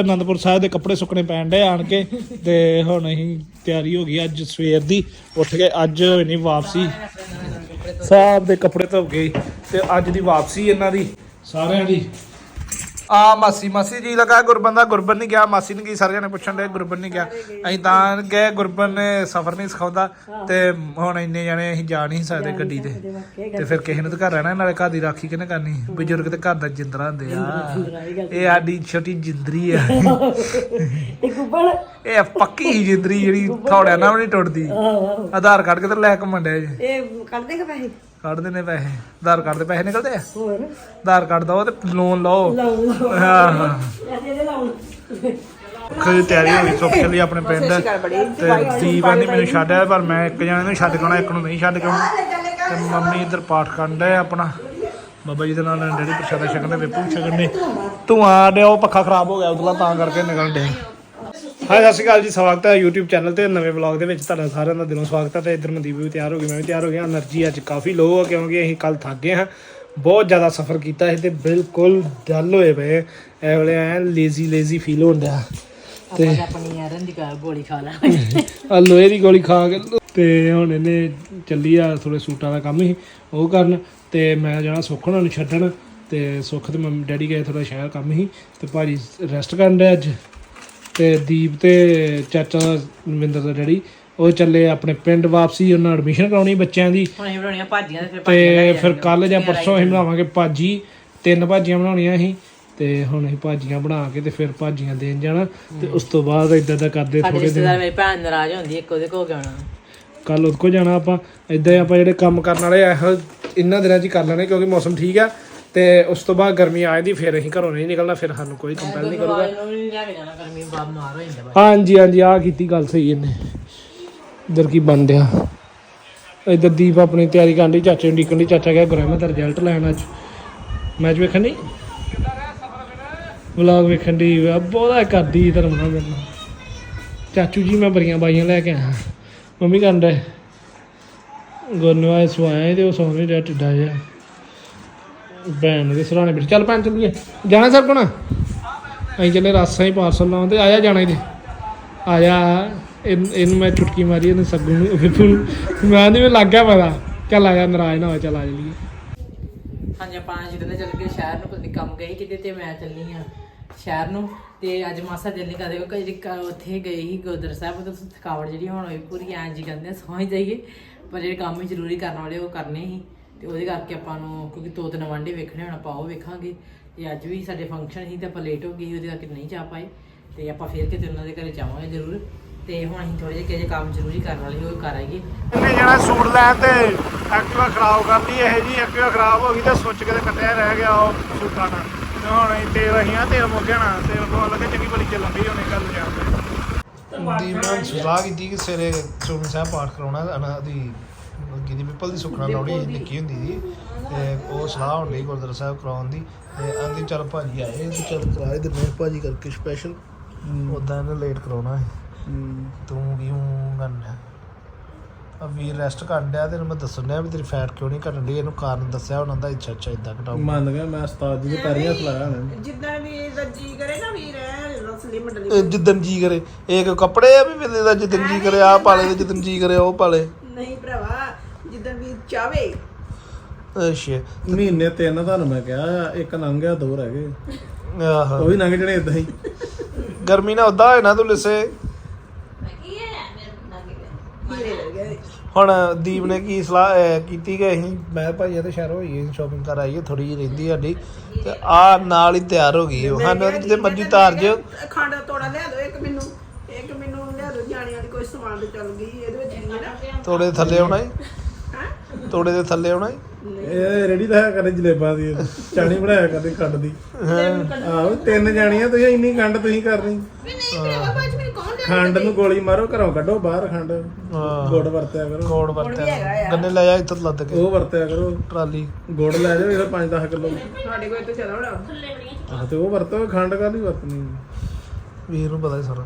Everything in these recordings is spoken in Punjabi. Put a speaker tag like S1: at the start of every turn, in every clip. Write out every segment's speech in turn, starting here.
S1: ਅਨੰਦਪੁਰ ਸਾਹਿਬ ਦੇ ਕੱਪੜੇ ਸੁੱਕਣੇ ਪੈਣ ਡੇ ਆਣ ਕੇ, ਤੇ ਹੁਣ ਅਸੀਂ ਤਿਆਰੀ ਹੋ ਗਈ ਅੱਜ ਸਵੇਰ ਦੀ। ਉੱਠ ਕੇ ਅੱਜ ਨਹੀਂ ਵਾਪਸੀ। ਸਾਹਿਬ ਦੇ ਕੱਪੜੇ ਧੋ ਗਏ ਤੇ ਅੱਜ ਦੀ ਵਾਪਸੀ ਇਹਨਾਂ ਦੀ, ਸਾਰਿਆਂ ਦੀ। ਆ ਮਾਸੀ ਮਾਸੀ ਜੀ ਲਗਾ ਗੁਰਬਨ ਦਾ ਗੁਰਬਨ ਨਹੀਂ ਗਿਆ ਮਾਸੀ ਨੇ ਕੀ ਸਾਰਿਆਂ ਨੇ ਪੁੱਛਣ ਦੇ ਗੁਰਬਨ ਨਹੀਂ ਗਿਆ। ਅਸੀਂ ਤਾਂ ਗਏ ਗੁਰਬਨ ਨੇ ਸਫ਼ਰ ਨਹੀਂ ਸਿਖਾਉਂਦਾ ਤੇ ਹੁਣ ਇੰਨੇ ਜਾਣੇ ਅਸੀਂ ਜਾ ਨਹੀਂ ਸਕਦੇ ਗੱਡੀ ਤੇ। ਤੇ ਫਿਰ ਕਿਸੇ ਨੂੰ ਤਾਂ ਘਰ ਰਹਿਣਾ ਨਾਲੇ ਘਰ ਦੀ ਰਾਖੀ ਕਿਹਨੇ ਕਰਨੀ? ਬਜ਼ੁਰਗ ਤੇ ਘਰ ਦਾ ਜਿੰਦਰਾ ਹੁੰਦੇ ਆ। ਇਹ ਸਾਡੀ ਛੋਟੀ ਜਿੰਦਰੀ ਆ।
S2: ਤੇ ਗੁੱਬੜ
S1: ਇਹ ਪੱਕੀ ਜਿੰਦਰੀ ਜਿਹੜੀ ਥੋੜਿਆ ਨਾਲ ਵੀ ਨਹੀਂ ਟੁੱਟਦੀ। ਆਧਾਰ ਕਾਰਡ ਕਿਤੇ ਲੈ ਕੇ ਮੰਡਿਆ ਜੀ?
S2: ਇਹ ਕੱਢ ਦੇਗਾ ਪੈਸੇ?
S1: ਕੱਢਦੇ ਨੇ ਪੈਸੇ। ਆਧਾਰ ਕਾਰਡ ਦੇ ਪੈਸੇ ਨਿਕਲਦੇ ਆ?
S2: ਹੋਰ।
S1: ਆਧਾਰ ਕਾਰਡ ਦਓ ਤੇ ਲੋਨ ਲਓ। ਹਾਂ
S2: ਦੇ
S1: ਖਰੀ ਤਿਆਰੀ ਹੋਈ ਸੁੱਖ ਚਲੀ ਆਪਣੇ ਪਿੰਡ। ਤੇ ਦੀਪ ਆਂਦੀ ਮੈਨੂੰ ਛੱਡਿਆ ਪਰ ਮੈਂ ਇੱਕ ਜਣੇ ਨੂੰ ਛੱਡ ਕੇ ਆਉਣਾ ਇੱਕ ਨੂੰ ਨਹੀਂ ਛੱਡ ਕੇ ਆਉਣਾ। ਤੇ ਮੰਮੀ ਇੱਧਰ ਪਾਠ ਕਰਨ ਡਏ ਆ ਆਪਣਾ। ਬਾਬਾ ਜੀ ਦੇ ਨਾਲ ਡੈਡੀ ਪ੍ਰਸ਼ਾਦਾ ਛਕਣ ਦੇ ਵੇਪੂ ਛਕਣ ਦੇ ਧੂਆਂ ਡਿਆ ਉਹ ਪੱਖਾ ਖਰਾਬ ਹੋ ਗਿਆ ਉਦੋਂ ਤਾਂ ਕਰਕੇ ਨਿਕਲਣ ਡੇ ਹਾਏ ਸਤਿ ਸ਼੍ਰੀ ਅਕਾਲ ਜੀ ਸਵਾਗਤ ਹੈ YouTube ਚੈਨਲ ਤੇ ਨਵੇਂ ਵਲੌਗ ਦੇ ਵਿੱਚ। ਤੁਹਾਡਾ ਸਾਰਿਆਂ ਦਾ ਦਿਲੋਂ ਸਵਾਗਤ ਹੈ ਤੇ ਇਧਰ ਮਨਦੀਪ ਵੀ ਤਿਆਰ ਹੋ ਗਈ ਮੈਂ ਵੀ ਤਿਆਰ ਹੋ ਗਿਆ। એનર્ਜੀ ਅੱਜ ਕਾਫੀ ਲੋ ਹੈ ਕਿਉਂਕਿ ਅਸੀਂ ਕੱਲ ਥੱਕ ਗਏ ਹਾਂ। ਬਹੁਤ ਜ਼ਿਆਦਾ ਸਫ਼ਰ ਕੀਤਾ ਸੀ ਤੇ ਬਿਲਕੁਲ ਡੱਲ ਹੋਏ ਪਏ ਐ ਵੇਲੇ ਐ ਲੇਜ਼ੀ ਲੇਜ਼ੀ ਫੀਲ ਹੁੰਦਾ ਤੇ
S2: ਆਪਣੀ ਯਾਰਨ ਦੀ ਗੋਲੀ ਖਾ ਲਾ।
S1: ਆ ਲੋਹੇ ਦੀ ਗੋਲੀ ਖਾ ਕੇ। ਤੇ ਹੁਣ ਇਹਨੇ ਚੱਲੀ ਆ ਥੋੜੇ ਸੂਟਾਂ ਦਾ ਕੰਮ ਹੀ ਉਹ ਕਰਨ। ਤੇ ਮੈਂ ਜਾਣਾ ਸੁੱਖਣ ਨੂੰ ਛੱਡਣ। ਤੇ ਸੁੱਖ ਤੇ ਮੰਮੀ ਡੈਡੀ ਗਏ ਥੋੜਾ ਸ਼ਹਿਰ ਕੰਮ ਹੀ। ਤੇ ਭਾਜੀ ਰੈਸਟ ਕਰਨ ਦੇ ਅੱਜ। ਤੇ ਦੀਪ ਤੇ ਚਾਚਾ ਨਵਿੰਦਰ ਦਾ ਡੈਡੀ ਉਹ ਚੱਲੇ ਆਪਣੇ ਪਿੰਡ ਵਾਪਸੀ ਉਹਨਾਂ ਐਡਮਿਸ਼ਨ ਕਰਾਉਣੀ ਬੱਚਿਆਂ ਦੀ।
S2: ਹੁਣ ਅਸੀਂ ਬਣਾਉਣੀਆਂ ਭਾਜੀਆਂ ਤੇ ਫਿਰ
S1: ਤੇ ਫਿਰ ਕੱਲ ਜਾਂ ਪਰਸੋਂ ਅਸੀਂ ਬਣਾਵਾਂਗੇ ਭਾਜੀ। ਤਿੰਨ ਭਾਜੀਆਂ ਬਣਾਉਣੀਆਂ ਅਸੀਂ ਤੇ ਹੁਣ ਅਸੀਂ ਭਾਜੀਆਂ ਬਣਾ ਕੇ ਤੇ ਫਿਰ ਭਾਜੀਆਂ ਦੇਣ ਜਾਣਾ। ਤੇ ਉਸ ਤੋਂ ਬਾਅਦ ਇਦਾਂ ਦਾ ਕਰਦੇ
S2: ਸਾਡੇ
S1: ਥੋੜੇ ਦਿਨ।
S2: ਰਿਸ਼ਤੇਦਾਰ ਮੇਰੀ ਭੈਣ ਨਾਰਾਜ਼ ਹੁੰਦੀ ਇੱਕ ਉਹਦੇ ਕੋਲ ਜਾਣਾ?
S1: ਕੱਲ ਉਹਦੇ ਕੋ ਜਾਣਾ ਆਪਾਂ। ਇਦਾਂ ਹੀ ਆਪਾਂ ਜਿਹੜੇ ਕੰਮ ਕਰਨ ਵਾਲੇ ਆ ਇਹੋ ਇਹਨਾਂ ਦਿਨਾਂ 'ਚ ਹੀ ਕਰ ਲੈਣੇ ਕਿਉਂਕਿ ਮੌਸਮ ਠੀਕ ਆ। ਤੇ ਉਸ ਤੋਂ ਬਾਅਦ ਗਰਮੀ ਆ ਜਾਂਦੀ ਫਿਰ ਅਸੀਂ ਘਰੋਂ ਨਹੀਂ ਨਿਕਲਣਾ ਫਿਰ ਸਾਨੂੰ ਕੋਈ ਕੰਪੈਲ ਨਹੀਂ ਕਰੂਗਾ। ਹਾਂਜੀ ਹਾਂਜੀ ਆ ਕੀਤੀ ਗੱਲ ਸਹੀ ਇਹਨੇ। ਇਧਰ ਕੀ ਬਣ ਡਿਆ ਇਧਰ ਦੀਪ ਆਪਣੀ ਤਿਆਰੀ ਕਰਨ ਦੀ ਚਾਚੇ ਨੂੰ ਡੀਕਣ ਦੀ ਚਾਚਾ ਗਿਆ ਗ੍ਰਾਮਰ ਦਾ ਰਿਜ਼ਲਟ ਲੈਣ ਅੱਜ। ਮੈਚ ਵੇਖਣ ਦੀ ਵਲੌਗ ਵੇਖਣ ਦੀ ਬਹੁਤਾ ਕਰਦੀ ਧਰਮ ਨਾਲ ਮੇਰੇ ਚਾਚੂ ਜੀ ਮੈਂ ਬਰੀਆਂ ਬਾਈਆਂ ਲੈ ਕੇ ਆਇਆ। ਮੰਮੀ ਕਹਿੰਦਾ ਗੋਨਵਾ ਸਵਾਇਆ ਤੇ ਉਹ ਸੌਂ ਨਹੀਂ ਰਿਹਾ ਟਿੱਡਾ ਜਿਹਾ ਭੈਣ ਦੇ ਸਰਾਣੇ ਵਿੱਚ। ਚੱਲ ਭੈਣ ਚੱਲੀਏ ਜਾਣਾ ਸਰ ਕੋਣਾ? ਅਸੀਂ ਚੱਲੇ ਰਾਸਾਂ ਹੀ ਪਾਰਸਲ ਲਾਉਣ ਤੇ ਆਇਆ ਜਾਣਾ ਇਹਦੇ। ਆਇਆ ਇਹਨ- ਇਹਨੂੰ ਮੈਂ ਚੁਟਕੀ ਮਾਰੀ ਇਹਨੂੰ ਸੱਗੂ ਨੂੰ ਵਿਪੂ ਮੈਂ ਨਹੀਂ ਲੱਗ ਗਿਆ ਪਤਾ। ਚੱਲ ਆ ਜਾ ਨਾਰਾਜ਼ ਨਾ ਹੋ ਚੱਲ ਆ ਜਲੀਏ
S2: ਹਾਂਜੀ ਆਪਾਂ ਜਦੋਂ ਦੇ ਚੱਲ ਗਏ ਸ਼ਹਿਰ ਨੂੰ ਕੋਈ ਕੰਮ ਗਏ ਕਿਤੇ ਤੇ ਮੈਂ ਚੱਲੀ ਆ ਸ਼ਹਿਰ ਨੂੰ। ਤੇ ਅੱਜ ਮਾਸਾ ਦਿਲ ਨਹੀਂ ਕਰਦੇ ਕਿ ਜਿਹੜੀ ਉੱਥੇ ਗਈ ਸੀ ਗੁਰਦੁਆਰਾ ਸਾਹਿਬ ਤੋਂ ਥਕਾਵਟ ਜਿਹੜੀ ਹੁਣ ਹੋਈ ਪੂਰੀ ਐਂ ਜੀ ਕਹਿੰਦੇ ਆ, ਸੌਂ ਜਾਈਏ। ਪਰ ਜਿਹੜੇ ਕੰਮ ਜ਼ਰੂਰੀ ਕਰਨ ਵਾਲੇ ਉਹ ਕਰਨੇ ਸੀ ਤੇ ਉਹਦੇ ਕਰਕੇ ਆਪਾਂ ਨੂੰ ਕਿਉਂਕਿ ਦੋ ਤਿੰਨ ਵਾਂਡੇ ਵੇਖਣੇ ਹੁਣ ਆਪਾਂ ਉਹ ਵੇਖਾਂਗੇ। ਤੇ ਅੱਜ ਵੀ ਸਾਡੇ ਫੰਕਸ਼ਨ ਸੀ ਤੇ ਆਪਾਂ ਲੇਟ ਹੋ ਗਏ ਉਹਦੇ ਕਰਕੇ ਨਹੀਂ ਜਾ ਪਾਏ। ਤੇ ਆਪਾਂ ਫੇਰ ਕਿਤੇ ਉਹਨਾਂ ਦੇ ਘਰੇ ਜਾਵਾਂਗੇ ਜ਼ਰੂਰ। ਤੇ ਹੁਣ ਅਸੀਂ ਥੋੜੇ ਜਿਹੇ ਜਿਹੇ ਕੰਮ ਜ਼ਰੂਰੀ ਕਰਨ ਵਾਲੇ ਉਹ ਕਰ ਆਈਏ।
S1: ਇਹਨੇ ਜਿਹੜਾ ਸੂਟ ਲੈ ਤੇ ਐਕਟਿਵਾ ਖਰਾਬ ਕਰਦੀ ਇਹ ਜੀ ਐਕਟਿਵਾ ਖਰਾਬ ਹੋ ਗਈ ਤੇ ਸੁੱਚ ਕੇ ਤੇ ਕੱਟਿਆ ਰਹਿ ਗਿਆ ਉਹ ਸੂਟਾਂ ਨਾਲ। ਤੇ ਹੁਣ ਅਸੀਂ ਤੇਲ ਅਸੀਂ ਆ ਤੇਲ ਮੁੱਕ ਜਾਣਾ ਤੇਲ ਪਵਾ ਲੱਗੇ ਚੰਗੀ ਭਲੀ ਚੱਲਣ ਦੀ ਉਹਨੇ ਗੱਲ ਜਾਂਦੇ ਦੀ ਮੈਂ ਸਲਾਹ ਕੀਤੀ ਕਿ ਸਵੇਰੇ ਚੋਮੀ ਸਾਹਿਬ ਪਾਠ ਕਰਾਉਣਾ ਅਨਾ ਦੀ ਗਿੱਦੀ ਪਿੱਪਲ ਦੀ ਸੁਖਣਾ ਲਾਉਣੀ ਨਿੱਕੀ ਹੁੰਦੀ ਸੀ ਤੇ ਉਹ ਸਲਾਹ ਹੁੰਦੀ ਗੁਰਦੁਆਰਾ ਸਾਹਿਬ ਕਰਾਉਣ ਦੀ ਤੇ ਆਂਦੀ ਚੱਲ ਭਾਜੀ ਆਏ ਤੇ ਚੱਲ ਕਰਾ ਹੀ ਦਿੰਦੇ ਹਾਂ ਭਾਜੀ ਕਰਕੇ ਸਪੈਸ਼ਲ ਉਦਾਂ ਇਹਨੇ ਲੇਟ ਕਰਾਉਣਾ ਹੈ। ਤੂੰ ਕਿਉਂ ਕਰਨਾ ਆ ਵੀਰ ਰੈਸਟ ਕਰਨ ਡਿਆ ਤੈਨੂੰ ਮੈਂ ਦੱਸਣ ਡਿਆ ਵੀ ਤੇਰੀ ਫੈਟ ਕਿਉਂ ਨਹੀਂ ਘਟਣ ਡਈ? ਇਹਨੂੰ ਕਾਰਨ ਦੱਸਿਆ ਉਹਨਾਂ ਦਾ ਇੱਛਾ ਅੱਛਾ ਇਦਾਂ ਘਟਾਉ
S3: ਮੰਨ ਗਿਆ ਮੈਂ ਉਸਤਾਦ ਜੀ ਦੇ ਪੈਰੀਂ ਹੱਥ ਲਾਇਆ ਉਹਨੇ
S4: ਜਿੱਦਾਂ ਵੀ ਦਾ ਜੀ ਕਰੇ ਨਾ ਵੀਰ ਸਲਿਮ ਡਲੀ
S1: ਜਿੱਦਨ ਜੀ ਕਰੇ ਇਹ ਕੋਈ ਕੱਪੜੇ ਆ ਵੀ ਵੇਲੇ ਦਾ ਜਿੱਦਨ ਜੀ ਕਰੇ ਆ ਪਾਲੇ ਤੇ ਜਿੱਦਨ ਜੀ ਕਰੇ ਉਹ ਪਾਲੇ।
S4: ਨਹੀਂ ਭਰਾਵਾ ਚਾਵੇ
S1: ਅੱਛਾ।
S3: ਮਹੀਨੇ ਤਿੰਨ ਤੁਹਾਨੂੰ ਮੈਂ ਕਿਹਾ ਇੱਕ ਲੰਘ ਗਿਆ ਦੋ ਰਹਿ ਗਏ।
S1: ਆਹ।
S3: ਉਹ ਵੀ ਲੰਘ ਜਣੇ ਇਦਾਂ ਹੀ।
S1: ਗਰਮੀ ਨਾ ਉਦਾਂ ਹੋਏ ਨਾ ਤੂੰ ਲਿਸੇ।
S4: ਹੀਰੇ
S1: ਹੁਣ ਦੀਪ ਨੇ ਕੀ ਸਲਾਹ ਅਹ, ਕੀਤੀ ਕਿ ਅਸੀਂ ਮੈਂ ਭਾਈ ਤੇ ਸ਼ਹਿਰ ਹੋਈਏ ਸ਼ਾਪਿੰਗ ਕਰ ਆਈਏ ਥੋੜੀ ਜਿਹੀ ਰਹਿੰਦੀ ਸਾਡੀ। ਤੇ ਆ ਨਾਲ ਹੀ ਤਿਆਰ ਹੋ ਗਈ ਉਹ। ਸਾਨੂੰ ਤੇ ਮਰਜ਼ੀ ਤਾਰ ਜਿਓ
S4: ਖੰਡ ਤੋੜਾ ਲਿਆ ਦਿਓ ਇੱਕ ਮੈਨੂੰ ਇੱਕ ਮੈਨੂੰ ਲਿਆ ਦਿਓ ਜਾਣਿਆਂ ਦੀ ਕੋਈ ਸਮਾਨ ਤੇ ਚੱਲ ਗਈ ਇਹਦੇ ਵਿੱਚ ਨਹੀਂ ਨਾ।
S1: ਤੋੜੇ ਦੇ ਥੱਲੇ ਆਉਣਾ
S4: ਹਾਂ।
S1: ਤੋੜੇ ਦੇ ਥੱਲੇ ਆਉਣਾ
S3: ਇਹ ਰੈਡੀ ਤਾਂ ਹੈ ਕਦੇ ਜਲੇਬਾਂ ਦੀ ਚਾਣੀ ਬਣਾਇਆ ਕਦੇ ਖੰਡ ਦੀ। ਆਹੋ ਤਿੰਨ ਜਾਣੀਆਂ ਤੁਸੀਂ ਇੰਨੀ ਖੰਡ ਤੁਸੀਂ ਕਰਨੀ।
S4: ਨਹੀਂ ਭਰਾਵਾ ਬਾਅਦ ਚ ਮੈਨੂੰ ਕੌਣ
S3: ਖੰਡ ਨੂੰ ਗੋਲੀ ਮਾਰੋ ਘਰੋਂ ਕੱਢੋ ਬਾਹਰ ਖੰਡ।
S1: ਹਾਂ।
S3: ਗੁੜ ਵਰਤਿਆ ਕਰੋ।
S1: ਕੋੜ ਵਰਤਿਆ। ਗੰਨੇ ਲੈ ਜਾ ਇੱਧਰ ਲੱਦ ਕੇ।
S3: ਉਹ ਵਰਤਿਆ ਕਰੋ।
S1: ਟਰਾਲੀ।
S3: ਗੁੜ ਲੈ ਜਾਓ ਇਹਦਾ 5-10 ਕਿਲੋ।
S4: ਸਾਡੇ ਕੋਲ ਇੱਥੇ ਚੱਲ ਹੋਣਾ
S3: ਆਹ ਤੇ ਉਹ ਵਰਤੋ ਖੰਡ ਕਾਹਦੀ ਵਰਤਣੀ?
S1: ਵੀਰ ਨੂੰ ਪਤਾ ਹੀ ਸਾਰਾ।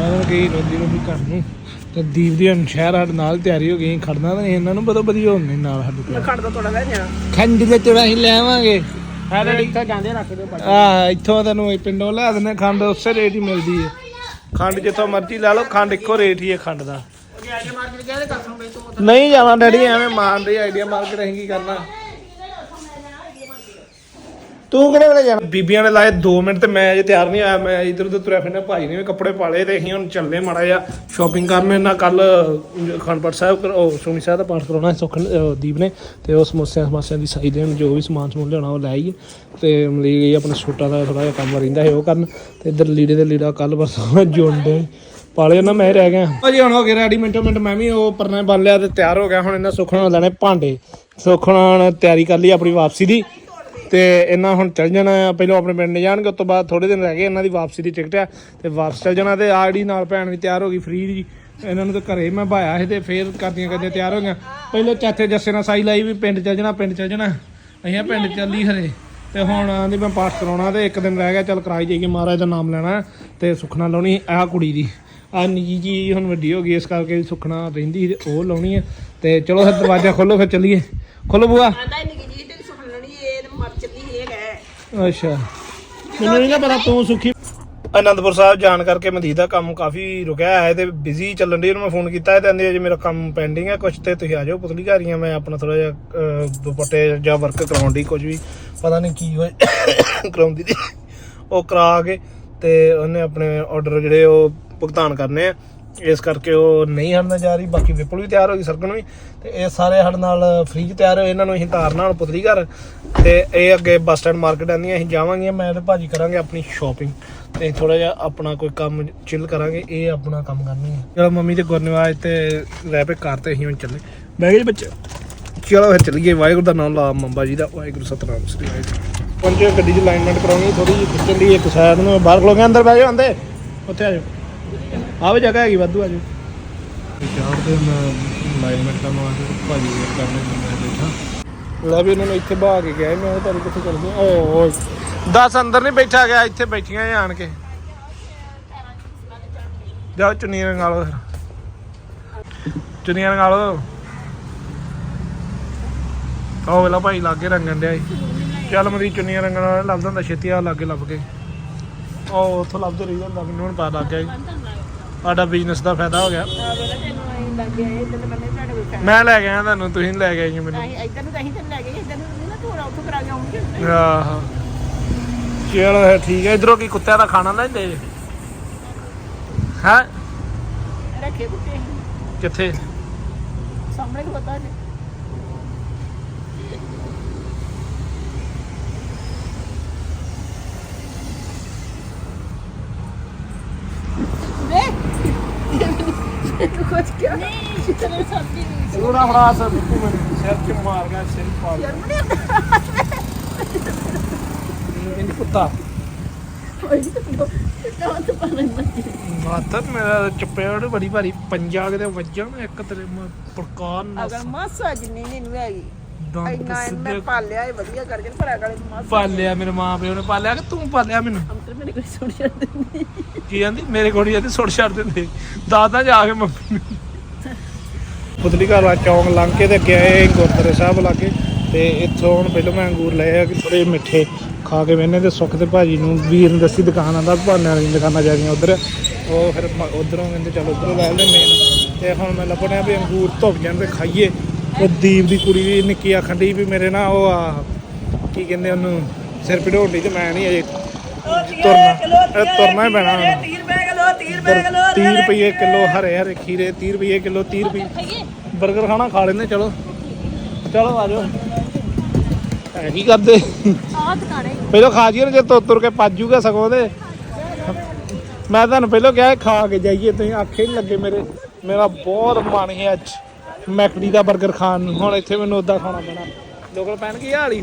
S1: ਆਹ ਗਈ ਰੋਂਦੀ ਰੋਂਦੀ ਘਰ ਨੂੰ। ਤੇ ਦੀਪ ਦੀ ਹੁਣ ਸ਼ਹਿਰ ਸਾਡੇ ਨਾਲ ਤਿਆਰੀ ਹੋ ਗਈ ਖੜਨਾ ਤਾਂ ਨਹੀਂ ਇਹਨਾਂ ਨੂੰ ਪਤਾ ਵਧੀਆ ਹੁੰਦੇ ਨਾਲ ਸਾਡੇ ਕੋਲ।
S4: ਖੰਡ ਦਾ ਤੋੜਾ ਲੈ ਜਾਣਾ
S1: ਖੰਡ ਦੇ ਤੋੜਾ ਹੀ ਲੈਵਾਂਗੇ ਹੈ ਡੈਡੀ
S5: ਇੱਥੇ ਜਾਂਦੇ ਰੱਖ ਦਿਓ
S1: ਆ ਇੱਥੋਂ ਤੈਨੂੰ ਇਹ ਪਿੰਡੋਂ ਲੈ ਦਿੰਦੇ ਖੰਡ ਉਸੇ ਰੇਟ ਹੀ ਮਿਲਦੀ ਹੈ ਖੰਡ ਜਿੱਥੋਂ ਮਰਜ਼ੀ ਲੈ ਲਓ ਖੰਡ ਇੱਕੋ ਰੇਟ ਹੀ ਹੈ ਖੰਡ ਦਾ।
S5: ਅੱਜ ਮਾਰਕੀਟ ਗਿਆ ਤੇ ਦੱਸੋ ਬਈ ਤੂੰ
S1: ਨਹੀਂ ਜਾਣਾ ਡੈਡੀ ਐਵੇਂ ਮਾਰਦੇ ਆਈਡੀਆ ਮਾਰਕੀਟ ਅਸੀਂ ਕੀ ਕਰਨਾ। ਤੂੰ ਕਿਹੜੇ ਵੇਲੇ ਜਾਣਾ? ਬੀਬੀਆਂ ਨੇ ਲਾਏ 2 ਮਿੰਟ ਤੇ ਮੈਂ ਅਜੇ ਤਿਆਰ ਨਹੀਂ ਆਇਆ ਮੈਂ ਇਧਰ ਉਧਰ ਤੁਰਿਆ ਫਿਰਨਾ, ਭਾਈ ਨੇ ਵੀ ਕੱਪੜੇ ਪਾਲੇ ਤੇ ਅਸੀਂ ਹੁਣ ਚੱਲੇ ਮਾੜਾ ਜਿਹਾ ਸ਼ਾਪਿੰਗ ਕਰਨ। ਇਹਨਾਂ ਕੱਲ ਖੰਡਪੜ ਸਾਹਿਬ ਕਰ- ਉਹ ਸੁਣੀ ਸਾਹਿਬ ਦਾ ਪਾਠ ਕਰਾਉਣਾ ਸੀ ਦੀਪ ਨੇ ਤੇ ਉਹ ਸਮੋਸਿਆਂ ਸਮੋਸਿਆਂ ਦੀ ਸਾਈ ਦੇਣ, ਜੋ ਵੀ ਸਮਾਨ ਸਮੂਨ ਲਿਆਉਣਾ ਉਹ ਲੈ ਆਈਏ ਤੇ ਮਲੀ ਗਈ ਆਪਣੇ ਸੂਟਾਂ ਦਾ ਥੋੜਾ ਜਿਹਾ ਕੰਮ ਰਹਿੰਦਾ ਹੈ ਉਹ ਕਰਨ ਤੇ ਇਧਰ ਲੀੜੇ ਦੇ ਲੀੜਾ ਕੱਲ ਬਸ ਜੁੰਡੇ ਪਾਲੇ ਨਾ ਮੈਂ ਰਹਿ ਗਿਆ। ਭਾਜੀ ਹੁਣ ਹੋ ਗਿਆ ਰੈਡੀ ਮਿੰਟੋ ਮਿੰਟ ਮੈਂ ਵੀ ਉਹ ਪਰਨਾ ਬੰਨ ਲਿਆ ਤੇ ਤਿਆਰ ਹੋ ਗਿਆ, ਹੁਣ ਇਹਨਾਂ ਸੁਖਣਾ ਲੈਣੇ ਭਾਂਡੇ। ਸੁਖਣਾ ਨੇ ਤਿਆਰੀ ਕਰ ਲਈ ਆਪਣੀ ਵਾਪਸੀ ਦੀ। ਤੇ ਇਹਨਾਂ ਹੁਣ ਚੱਲ ਜਾਣਾ ਆ। ਪਹਿਲਾਂ ਆਪਣੇ ਪਿੰਡ ਜਾਣਗੇ, ਉਸ ਤੋਂ ਬਾਅਦ ਥੋੜੇ ਦਿਨ ਰਹਿ ਗਏ, ਇਹਨਾਂ ਦੀ ਵਾਪਸੀ ਦੀ ਟਿਕਟ ਆ। ਤੇ ਵਾਪਸ ਚੱਲ ਜਾਣਾ ਤੇ ਆੜੀ ਨਾਲ ਭੈਣ ਵੀ ਤਿਆਰ ਹੋ ਗਈ ਫਰੀ ਜੀ, ਇਹਨਾਂ ਨੂੰ ਤਾਂ ਘਰੇ ਮੈਂ ਭਾਇਆ ਸੀ ਤੇ ਫੇਰ ਕਰਦੀਆਂ ਕਰਦੀਆਂ ਤਿਆਰ ਹੋ ਗਈਆਂ। ਪਹਿਲਾਂ ਚਾਚੇ ਜੱਸੇ ਨਾਲ ਸਾਈ ਲਾਈ ਵੀ ਪਿੰਡ ਚੱਲ ਜਾਣਾ, ਪਿੰਡ ਚੱਲ ਜਾਣਾ। ਅਸੀਂ ਕਿਹਾ ਪਿੰਡ ਚੱਲੀ ਹਰੇ ਤੇ ਹੁਣ ਆਂਦੀ ਮੈਂ ਪਾਠ ਕਰਾਉਣਾ ਤੇ ਇੱਕ ਦਿਨ ਰਹਿ ਗਿਆ, ਚੱਲ ਕਰਾਈ ਜਾਈਏ, ਮਹਾਰਾਜ ਦਾ ਨਾਮ ਲੈਣਾ ਤੇ ਸੁਖਣਾ ਲਾਉਣੀ ਆਹ ਕੁੜੀ ਦੀ। ਆ ਨਿੱਜੀ ਜੀ ਹੁਣ ਵੱਡੀ ਹੋ ਗਈ, ਇਸ ਕਰਕੇ ਸੁਖਣਾ ਰਹਿੰਦੀ ਸੀ ਤੇ ਉਹ ਲਾਉਣੀ ਹੈ ਤੇ ਚਲੋ ਫਿਰ ਦਰਵਾਜ਼ਾ ਖੋਲੋ, ਫਿਰ ਚੱਲੀਏ। ਖੋਲੋ ਬੂਆ
S4: ਆਂਦਾ ਨਿੱਕੀ ਜੀ ਤੇ ਸੁਣ ਲੈਣੀ ਇਹ ਤੇ ਮਰ ਚੱਲੀ ਇਹ ਹੈ
S1: ਅੱਛਾ। ਮੈਨੂੰ ਨਹੀਂ ਨਾ ਪਤਾ ਤੂੰ ਸੁਖੀ ਅਨੰਦਪੁਰ ਸਾਹਿਬ ਜਾਣ ਕਰਕੇ ਮਨਦੀਪ ਦਾ ਕੰਮ ਕਾਫੀ ਰੁਕਿਆ ਹੈ ਤੇ ਬਿਜ਼ੀ ਚੱਲਣ ਦੀ ਉਹਨੂੰ ਮੈਂ ਫੋਨ ਕੀਤਾ ਤੇ ਕਹਿੰਦੇ ਅਜੇ ਮੇਰਾ ਕੰਮ ਪੈਂਡਿੰਗ ਹੈ ਕੁਝ ਤੇ ਤੁਸੀਂ ਆ ਜਾਓ ਪੁਤਲੀ ਘਰ ਹੀ ਆ, ਮੈਂ ਆਪਣਾ ਥੋੜਾ ਜਿਹਾ ਦੁਪੱਟੇ ਜਾਂ ਵਰਕ ਕਰਾਉਣ ਦੀ ਕੁਝ ਵੀ, ਪਤਾ ਨਹੀਂ ਕੀ ਹੋਏ ਕਰਾਉਂਦੀ ਦੀ ਉਹ ਕਰਾ ਕੇ ਤੇ ਉਹਨੇ ਆਪਣੇ ਆਰਡਰ ਜਿਹੜੇ ਉਹ ਭੁਗਤਾਨ ਕਰਨੇ ਆ। ਇਸ ਕਰਕੇ ਉਹ ਨਹੀਂ ਹੜਨਾ ਜਾ ਰਹੀ, ਬਾਕੀ ਵਿਪਲ ਵੀ ਤਿਆਰ ਹੋ ਗਈ ਸਰਗਣ ਵੀ, ਤੇ ਇਹ ਸਾਰੇ ਸਾਡੇ ਨਾਲ ਫ੍ਰੀ ਚ ਤਿਆਰ ਹੋਏ, ਇਹਨਾਂ ਨੂੰ ਅਸੀਂ ਧਾਰਨਾ ਨਾਲ ਪੁਤਲੀ ਘਰ, ਤੇ ਇਹ ਅੱਗੇ ਬੱਸ ਸਟੈਂਡ ਮਾਰਕੀਟ ਆਂਦੀਆਂ ਅਸੀਂ ਜਾਵਾਂਗੇ ਮੈਂ ਤੇ ਭਾਜੀ ਕਰਾਂਗੇ ਆਪਣੀ ਸ਼ਾਪਿੰਗ ਤੇ ਥੋੜਾ ਜਿਹਾ ਆਪਣਾ ਕੋਈ ਕੰਮ ਚਿਲ ਕਰਾਂਗੇ, ਇਹ ਆਪਣਾ ਕੰਮ ਕਰਨੀ ਹੈ। ਚਲੋ ਮੰਮੀ ਤੇ ਗੁਰਨਿਵਾਜ ਤੇ ਰਹਿ ਪਏ ਘਰ ਤੇ, ਅਸੀਂ ਹੁਣ ਚੱਲੇ। ਬਹਿ ਗਏ ਜੀ ਬੱਚੇ। ਚਲੋ ਫਿਰ ਚੱਲੀਏ, ਵਾਹਿਗੁਰੂ ਦਾ ਨਾਮ ਲਾ ਮੰਬਾ ਜੀ ਦਾ, ਵਾਹਿਗੁਰੂ ਸਤਨਾਮ, ਸ੍ਰੀ ਵਾਹਿਗੁਰੂ। ਪੰਜੇ ਗੱਡੀ 'ਚ ਅਲਾਈਨਮੈਂਟ ਕਰਾਉਣੀ ਥੋੜੀ ਜਿਹੀ ਖਿੱਚਣ ਲਈ ਇੱਕ ਸਾਈਡ ਨੂੰ, ਬਾਹਰ ਖਲੋ ਕੇ ਅੰਦਰ ਬਹਿ ਜਾਓ ਆਂਦੇ ਉੱਥੇ ਆ ਜਾਓ। ਆ ਵੀ ਜਗ੍ਹਾ ਹੈਗੀ ਵਾਧੂ ਆ ਤੇ ਮੈਂ ਅਲਾਈਨਮੈਂਟ ਕਰਨ ਵਾਸਤੇ ਭਾਜੀ ਵੇਟ ਕਰਨੇ ਮੈਂ ਬੈਠਾ ਲੈ ਵੀ ਇਹਨਾਂ ਨੂੰ ਇੱਥੇ ਬਹਾ ਕੇ ਗਿਆ ਮੈਂ ਤਾਂ ਕਿੱਥੇ ਚੱਲ ਗਿਆ ਓ 10 ਅੰਦਰ ਨਹੀਂ ਬੈਠਾ ਗਿਆ ਇੱਥੇ ਬੈਠੀਆਂ ਇਹ ਆਣ ਕੇ। ਜਾਓ ਚੁੰਨੀਆਂ ਰੰਗਾ ਲਓ ਚੁੰਨੀਆਂ ਰੰਗਾ ਲਓ ਉਹ ਵੇਲਾ ਭਾਈ ਲਾਗੇ ਰੰਗਣ ਡਿਆ ਚੱਲ ਮਰੀ ਚੁੰਨੀਆਂ ਰੰਗਣ ਵਾਲਾ ਲੱਭਦਾ ਹੁੰਦਾ ਛੇਤੀ ਆ ਲਾਗੇ ਲੱਭ ਕੇ। ਉਹ ਉੱਥੋਂ ਲੱਭਦੇ ਰਹੀ ਜਾਂਦਾ ਮੈਨੂੰ ਹੁਣ ਪਤਾ ਲੱਗ ਗਿਆ ਜੀ। ਸਾਡਾ ਬਿਜ਼ਨਸ ਦਾ ਫਾਇਦਾ ਹੋ ਗਿਆ। ਮੈਂ ਲੈ ਗਿਆ ਤੁਹਾਨੂੰ ਤੁਸੀਂ ਲੈ ਗਏ ਜੀ ਮੈਨੂੰ।
S4: ਇੱਧਰ ਨੂੰ ਅਸੀਂ ਤੇ ਲੈ ਗਏ ਇੱਧਰ ਨੂੰ ਨਾ ਤੂੰ ਉੱਥੋਂ ਕਰਾ ਕੇ ਆਉਂਗੀ
S1: ਆਹੋ। ਚਲੋ ਫਿਰ ਠੀਕ ਹੈ ਇਧਰੋਂ ਕੀ ਕੁੱਤਿਆਂ ਦਾ ਖਾਣਾ ਲੈਂਦੇ ਹੈ?
S4: ਰੱਖੇ ਕੁੱਤੇ।
S1: ਕਿੱਥੇ?
S4: ਸਾਹਮਣੇ ਕੋ ਪਤਾ ਨਹੀਂ ਕੁਝ ਕਿਹਾ ਨਹੀਂ ਤੇਰੇ ਸਾਥੀ
S1: ਉਹਦਾ ਫੜਾ ਸਰ। ਬਿੱਕੂ ਮੈਨੂੰ ਸਿਰ ਚ ਮਾਰ ਗਿਆ ਸਿਰ ਪਾ ਗਿਆ ਇਹਨੂੰ ਕੁੱਤਾ। ਮਾਤਰ ਮੇਰਾ ਚਪੇੜ ਬੜੀ ਭਾਰੀ ਪੰਜਾ ਕਿਤੇ ਵੱਜਾ ਨਾ ਇੱਕ ਤੇਰੇ ਮੈਂ ਪ੍ਰਕਾਰ ਨਾ
S4: ਅਗਰ ਮਾਸਾ ਜਿੰਨੀ ਨਹੀਂ ਨੂੰ ਹੈਗੀ।
S1: ਦੰਦ
S4: ਇੰਨਾ
S1: ਸਿੱਧੇ
S4: ਪਾਲਿਆ ਇਹ ਵਧੀਆ ਕਰਕੇ ਪਰ ਅਗਲੇ ਮਾਸਾ।
S1: ਪਾਲਿਆ ਮੇਰੇ ਮਾਂ ਪਿਓ ਨੇ ਪਾਲਿਆ ਕਿ ਤੂੰ ਪਾਲਿਆ ਮੈਨੂੰ?
S4: ਅੰਤਰ ਮੇਰੇ ਕੋਈ ਸੁਣ ਜਾਂਦੇ
S1: ਕੀ ਜਾਂਦੀ ਮੇਰੇ ਕੋਲ ਜਾਂਦੀ ਸੁੱਟ ਛੱਡ ਦਿੰਦੇ। ਦਾਦਾ ਜਾ ਕੇ ਮੰਮੀ ਨੂੰ। ਪੁਤਲੀ ਘਰ ਵਾਲਾ ਚੌਂਕ ਲੰਘ ਕੇ ਤੇ ਅੱਗੇ ਆਏ ਗੁਰਦੁਆਰੇ ਸਾਹਿਬ ਲਾਗੇ ਤੇ ਇੱਥੋਂ ਹੁਣ ਪਹਿਲਾਂ ਮੈਂ ਅੰਗੂਰ ਲਏ ਆ ਕਿ ਥੋੜੇ ਮਿੱਠੇ ਖਾ ਕੇ ਵੇਨੇ ਤੇ ਸੁੱਖ ਤੇ ਭਾਜੀ ਨੂੰ ਵੀਰ ਨੂੰ ਦੱਸੀ ਦੁਕਾਨ ਆਂਦਾ ਭਾਨੇ ਵਾਲੀ ਦੁਕਾਨਾਂ ਜਾ ਗਈਆਂ ਉਧਰ। ਉਹ ਫਿਰ ਉਧਰੋਂ ਕਹਿੰਦੇ ਚਲ ਉਧਰੋਂ ਲੈ ਲੈ ਮੇਨ ਤੇ ਹੁਣ ਮੈਂ ਲੱਭਣਿਆ ਵੀ ਅੰਗੂਰ ਧੁੱਪ ਜਾਣ ਤੇ ਖਾਈਏ। ਉਹ ਦੀਪ ਦੀ ਕੁੜੀ ਵੀ ਨਿੱਕੀ ਆਖਣ ਡਈ ਵੀ ਮੇਰੇ ਨਾਲ ਉਹ ਆ, ਕੀ ਕਹਿੰਦੇ ਉਹਨੂੰ ਸਿਰ ਪਿੜੋਂਡੀ ਤੇ ਮੈਂ ਨਹੀਂ ਅਜੇ ਤੁਰਨਾ। ਇਹ ਤੁਰਨਾ ਹੀ ਪੈਣਾ। ਹੁਣ
S4: 30 ਰੁਪਏ ਕਿਲੋ 30 ਰੁਪਏ ਕਿਲੋ
S1: 30 ਰੁਪਏ ਕਿਲੋ ਹਰੇ ਹਰੇ ਖੀਰੇ 30 ਰੁਪਏ ਕਿਲੋ 30 ਰੁਪਏ। 버ਗਰ ਖਾਣਾ ਖਾ ਲੈਂਦੇ ਚਲੋ। ਚਲੋ ਆ ਜਾਓ। ਐ ਕੀ ਕਰਦੇ?
S4: ਆਹ ਦੁਕਾਨੇ
S1: ਪਹਿਲਾਂ ਖਾ ਜੀਏ ਜੇ ਤੁਰ ਤੁਰ ਕੇ ਭੱਜ ਜੂਗਾ ਸਗੋਂ ਦੇ ਮੈਂ ਤੁਹਾਨੂੰ ਪਹਿਲਾਂ ਕਿਹਾ ਖਾ ਕੇ ਜਾਈਏ ਤੁਸੀਂ। ਆਖੇ ਨਹੀਂ ਲੱਗੇ ਮੇਰੇ। ਮੇਰਾ ਬਹੁਤ ਮਨ ਹੈ ਅੱਜ ਮੈਕਡੀ ਦਾ 버ਗਰ ਖਾਣ ਨੂੰ। ਹੁਣ ਇੱਥੇ ਮੈਨੂੰ ਉਦਾਂ ਖਾਣਾ ਪੈਣਾ। ਲੋਕਲ ਪੈਣ ਕੀ ਹਾਲੀ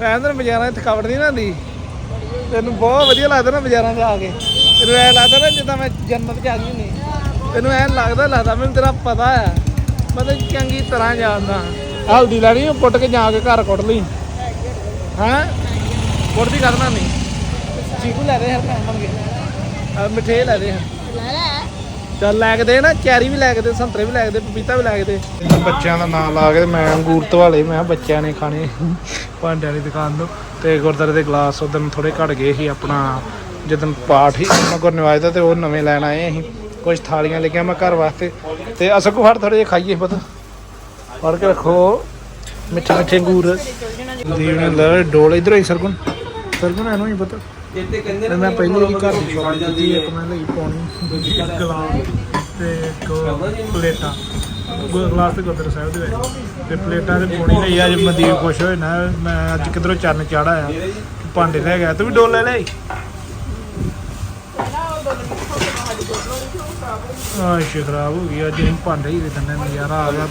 S1: ਪੈਣ ਤਾਂ ਬਾਜ਼ਾਰਾਂ ਥਕਾਵਟ ਨਹੀਂ ਨਾ ਹੁੰਦੀ ਤੈਨੂੰ ਬਹੁਤ ਵਧੀਆ ਲੱਗਦਾ ਨਾ ਬਾਜ਼ਾਰਾਂ 'ਚ ਆ ਕੇ। ਤੈਨੂੰ ਐ ਲੱਗਦਾ ਨਾ ਜਿੱਦਾਂ ਮੈਂ ਜੰਨਤ 'ਚ ਆ ਗਈ ਹੁੰਦੀ। ਤੈਨੂੰ ਐ ਲੱਗਦਾ ਲੱਗਦਾ, ਮੈਨੂੰ ਤੇਰਾ ਪਤਾ ਆ। ਮਤਲਬ ਚੰਗੀ ਤਰ੍ਹਾਂ ਜਾਣਦਾ। ਹਲਦੀ ਲੈਣੀ ਉਹ ਪੁੱਟ ਕੇ ਜਾ ਕੇ ਘਰ ਕੁੱਟ ਲਈ। ਹਾਂ? ਕੁੱਟਦੀ ਕਰਨਾ ਨਹੀਂ। ਚੀਕੂ ਲੈ ਰਹੇ ਹਰ ਭੈਣ ਬਣ ਕੇ। ਲੈ ਰਹੇ
S4: ਲੈ।
S1: ਚੱਲ ਲੈ ਕੇ ਦੇ ਨਾ ਚੈਰੀ ਵੀ ਲੈ ਕੇ ਦੇ, ਸੰਤਰੇ ਵੀ ਲੈ ਕੇ ਦੇ, ਪਪੀਤਾ ਵੀ ਲੈ ਕੇ ਦੇ। ਬੱਚਿਆਂ ਦਾ ਨਾਮ ਲਾ ਕੇ ਤੇ ਮੈਂ ਅੰਗੂਰ ਧਵਾਲੇ, ਮੈਂ ਬੱਚਿਆਂ ਨੇ ਖਾਣੇ। ਭਾਂਡਿਆਂ ਦੀ ਦੁਕਾਨ ਤੋਂ। ਤੇ ਗੁਰਦਾਰੇ ਦੇ ਗਲਾਸ ਉਦੋਂ ਥੋੜੇ ਘਟ ਗਏ ਸੀ, ਆਪਣਾ ਜਦੋਂ ਪਾਠ ਹੀ ਉਹਨਾਂ ਗੁਰਨਿਵਾਜ ਦਾ ਤੇ ਉਹ ਨਵੇਂ ਲੈਣ ਆਏ ਅਸੀਂ। ਕੁਝ ਥਾਲੀਆਂ ਲੈ ਕੇ ਮੈਂ ਘਰ ਵਾਸਤੇ। ਤੇ ਅਸਲ ਫੜ ਥੋੜੇ ਜਿਹੇ ਖਾਈਏ ਪਤਾ। ਫੜ ਕੇ ਰੱਖੋ। ਮਿੱਠੇ ਮਿੱਠੇ ਅੰਗੂਰ। ਦੀਵ ਨੇ ਲੈ ਡੋਲ ਇਧਰ ਹੀ ਸਰਗੁਣ। ਸਰਗੁਣ ਇਹਨੂੰ ਹੀ ਪਤਾ। ਤੇ ਮੈਂ ਪਹਿਲੇ ਹੀ ਘਰ ਦੀ ਸ਼ੌਪ ਦਿੱਤੀ ਇੱਕ ਮੈਂ ਲਈ ਪਾਉਣੀ ਦੂਜੀ ਇੱਕ ਗਲਾਸ। ਤੇ ਇੱਕ ਪਲੇਟਾਂ। ਗਲਾਸ ਤੇ ਗੁਰਦੁਆਰਾ ਸਾਹਿਬ ਦੇ ਵਿੱਚ। ਤੇ ਪਲੇਟਾਂ ਤੇ ਪਾਉਣੀ ਲਈ ਅੱਜ ਮਨਦੀਪ ਖੁਸ਼ ਹੋਏ ਨਾ ਮੈਂ ਅੱਜ ਕਿਧਰੋਂ ਚੰਨ ਚਾੜਾ ਆ ਭਾਂਡੇ ਲੈ ਗਿਆ। ਤੂੰ ਵੀ ਡੋਲ ਲੈ ਲੈ ਆ ਸ਼ੇ ਖਰਾਬ ਹੋ ਗਈ। ਅੱਜ ਅਸੀਂ ਭਾਂਡੇ ਹੀ ਦੇ ਦਿੰਦੇ ਨਜ਼ਾਰਾ ਆ ਗਿਆ।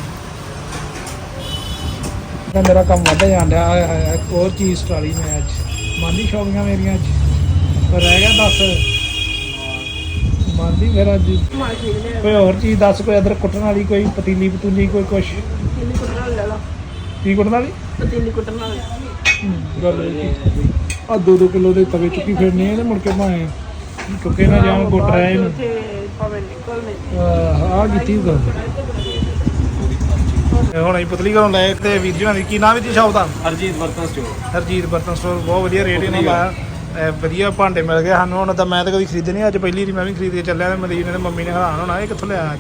S1: ਮੇਰਾ ਕੰਮ ਵੱਧ ਹਾਏ ਹਾਏ, ਇੱਕ ਹੋਰ ਚੀਜ਼ ਸਟਾਲੀ ਮੈਂ ਅੱਜ। ਮਾਨੀ ਸ਼ੌਪੀਆਂ ਮੇਰੀਆਂ ਅੱਜ। ਰਹਿ ਗਿਆ ਦੱਸ ਮਾਨੀ ਮੇਰਾ ਅੱਜ। ਕੋਈ ਹੋਰ ਚੀਜ਼ ਦੱਸ ਕੋਈ ਅਦਰ ਕੁੱਟਣ ਵਾਲੀ ਕੋਈ ਪਤੀਲੀ ਪਤੂਲੀ ਕੋਈ ਕੁਛ?
S4: ਪਤੀਲੀ ਕੁੱਟਣ ਵਾਲੀ ਲੈ ਲਾ।
S1: ਕੀ ਕੁੱਟਣ ਵਾਲੀ?
S4: ਪਤੀਲੀ ਕੁੱਟਣ ਵਾਲੀ।
S1: ਗੱਲ ਆ 2-2 ਕਿਲੋ ਦੇ ਤਵੇ ਚੁੱਕੀ ਫਿਰਨੀ ਹੈ ਤੇ ਮੁੜ ਕੇ ਭਾਵੇਂ ਚੁੱਕੇ ਨਾ ਜਾਣ ਗੁੱਟ ਰਿਹਾ ਇਹਨੂੰ।
S4: ਤੇ ਭਾਵੇਂ ਨਿਕਲਨੇ
S1: ਆ ਕੀਤੀ ਗੱਲ ਇਹ ਹੁਣ ਅਸੀਂ ਪੁਤਲੀ ਘਰੋਂ ਲੈ ਤੇ ਵੀਰ ਜੀ ਹੋਣਾ ਦੀ ਕੀ ਨਾਮ ਹੈ ਜੀ ਸ਼ਾਪ ਦਾ?
S6: ਹਰਜੀਤ ਬਰਤਨ ਸਟੋਰ
S1: ਹਰਜੀਤ ਬਰਤਨ ਸਟੋਰ ਬਹੁਤ ਵਧੀਆ ਰੇਟ ਇਹਨਾਂ ਲਾਇਆ। ਇਹ ਵਧੀਆ ਭਾਂਡੇ ਮਿਲ ਗਏ ਸਾਨੂੰ ਹੁਣ ਤਾਂ ਮੈਂ ਤਾਂ ਕਦੀ ਖਰੀਦੇ ਨਹੀਂ ਅੱਜ ਪਹਿਲੀ ਵਾਰੀ ਮੈਂ ਵੀ ਖਰੀਦ ਕੇ ਚੱਲਿਆ ਤੇ ਮਲੀਨ ਨੇ ਤੇ ਮੰਮੀ ਨੇ ਹੈਰਾਨ ਹੋਣਾ ਇਹ ਕਿੱਥੋਂ ਲਿਆ ਅੱਜ?